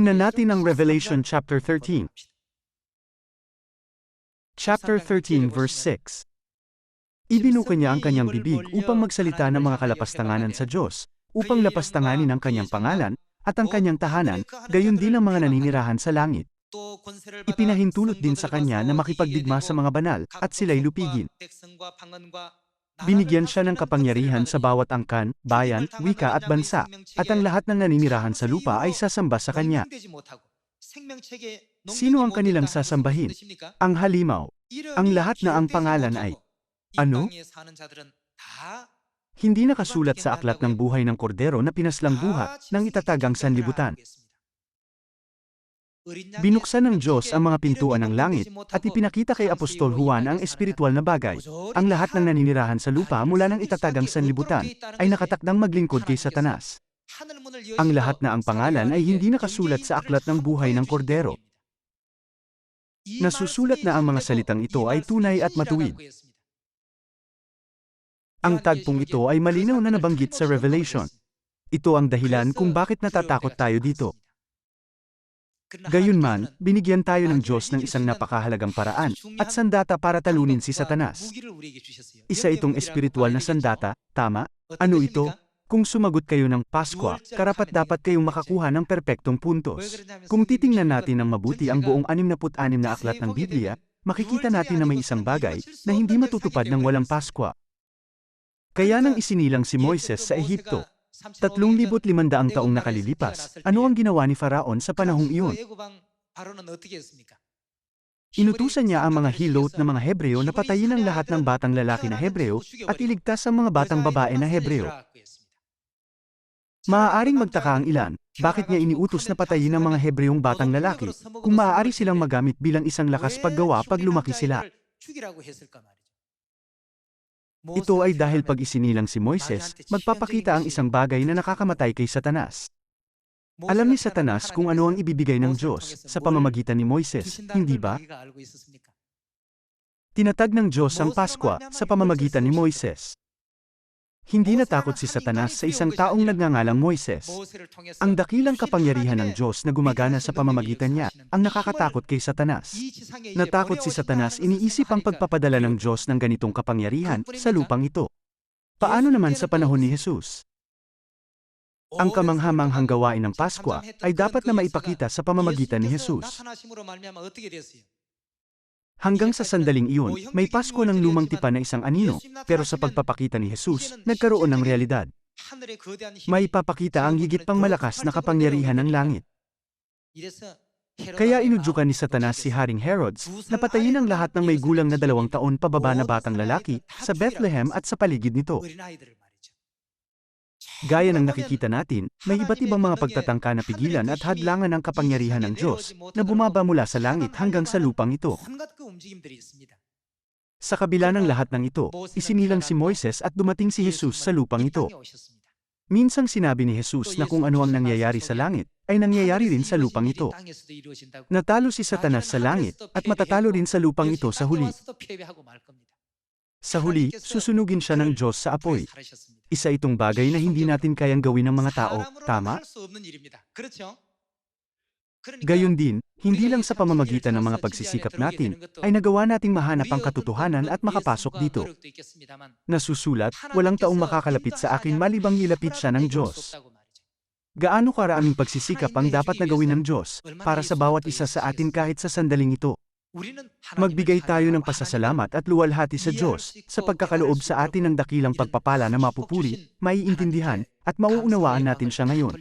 Tingnan natin ang Revelation chapter 13. Chapter 13 verse 6. Ibinuka niya ang kanyang bibig upang magsalita ng mga kalapastanganan sa Diyos, upang lapastanganin ang kanyang pangalan, at ang kanyang tahanan, gayon din ang mga naninirahan sa langit. Ipinahintulot din sa kanya na makipagdigma sa mga banal, at sila'y lupigin. Binigyan siya ng kapangyarihan sa bawat angkan, bayan, wika at bansa, at ang lahat ng naninirahan sa lupa ay sasamba sa kanya. Sino ang kanilang sasambahin? Ang halimaw. Ang lahat na ang pangalan ay, ano? Hindi nakasulat sa aklat ng buhay ng kordero na pinaslang buhat ng itatagang sanlibutan. Binuksan ng Diyos ang mga pintuan ng langit at ipinakita kay Apostol Juan ang espiritual na bagay. Ang lahat ng naninirahan sa lupa mula ng itatagang sanlibutan ay nakatakdang maglingkod kay Satanas. Ang lahat na ang pangalan ay hindi nakasulat sa aklat ng buhay ng kordero. Nasusulat na ang mga salitang ito ay tunay at matuwid. Ang tagpong ito ay malinaw na nabanggit sa Revelation. Ito ang dahilan kung bakit natatakot tayo dito. Gayunman, binigyan tayo ng Diyos ng isang napakahalagang paraan at sandata para talunin si Satanas. Isa itong espiritual na sandata, tama? Ano ito? Kung sumagot kayo ng Paskwa, karapat dapat kayong makakuha ng perpektong puntos. Kung titingnan natin ng mabuti ang buong 66 na aklat ng Biblia, makikita natin na may isang bagay na hindi matutupad ng walang Paskwa. Kaya nang isinilang si Moises sa Ehipto, 3,500 taong nakalilipas, ano ang ginawa ni Faraon sa panahong iyon? Inutusan niya ang mga hilot na mga Hebreo na patayin ang lahat ng batang lalaki na Hebreo at iligtas ang mga batang babae na Hebreo. Maaaring magtaka ang ilan, bakit niya iniutos na patayin ang mga Hebreong batang lalaki, kung maaari silang magamit bilang isang lakas paggawa pag lumaki sila. Ito ay dahil pag isinilang si Moises, magpapakita ang isang bagay na nakakamatay kay Satanas. Alam ni Satanas kung ano ang ibibigay ng Diyos sa pamamagitan ni Moises, hindi ba? Tinatag ng Diyos ang Paskwa sa pamamagitan ni Moises. Hindi natakot si Satanas sa isang taong nagngangalang Moises. Ang dakilang kapangyarihan ng Diyos na gumagana sa pamamagitan niya ang nakakatakot kay Satanas. Natakot si Satanas iniisip ang pagpapadala ng Diyos ng ganitong kapangyarihan sa lupang ito. Paano naman sa panahon ni Jesus? Ang kamanghamanghang gawain ng Paskwa ay dapat na maipakita sa pamamagitan ni Jesus. Hanggang sa sandaling iyon, may Pasko ng lumang tipan na isang anino, pero sa pagpapakita ni Jesus, nagkaroon ng realidad. May papakita ang higit pang malakas na kapangyarihan ng langit. Kaya inudyukan ni Satanas si Haring Herods na patayin ang lahat ng may gulang na dalawang taon pababa na batang lalaki sa Bethlehem at sa paligid nito. Gaya ng nakikita natin, may iba't ibang mga pagtatangka na pigilan at hadlangan ng kapangyarihan ng Diyos na bumaba mula sa langit hanggang sa lupang ito. Sa kabila ng lahat ng ito, isinilang si Moises at dumating si Jesus sa lupang ito. Minsang sinabi ni Jesus na kung ano ang nangyayari sa langit, ay nangyayari rin sa lupang ito. Natalo si Satanas sa langit, at matatalo rin sa lupang ito sa huli. Sa huli, susunugin siya ng Diyos sa apoy. Isa itong bagay na hindi natin kayang gawin ng mga tao, tama? Gayon din, hindi lang sa pamamagitan ng mga pagsisikap natin, ay nagawa nating mahanap ang katotohanan at makapasok dito. Nasusulat, walang taong makakalapit sa akin malibang ilapit siya ng Diyos. Gaano karaming pagsisikap ang dapat na gawin ng Diyos para sa bawat isa sa atin kahit sa sandaling ito? Magbigay tayo ng pasasalamat at luwalhati sa Diyos sa pagkakaloob sa atin ng dakilang pagpapala na mapupuri, maiintindihan, at mauunawaan natin siya ngayon.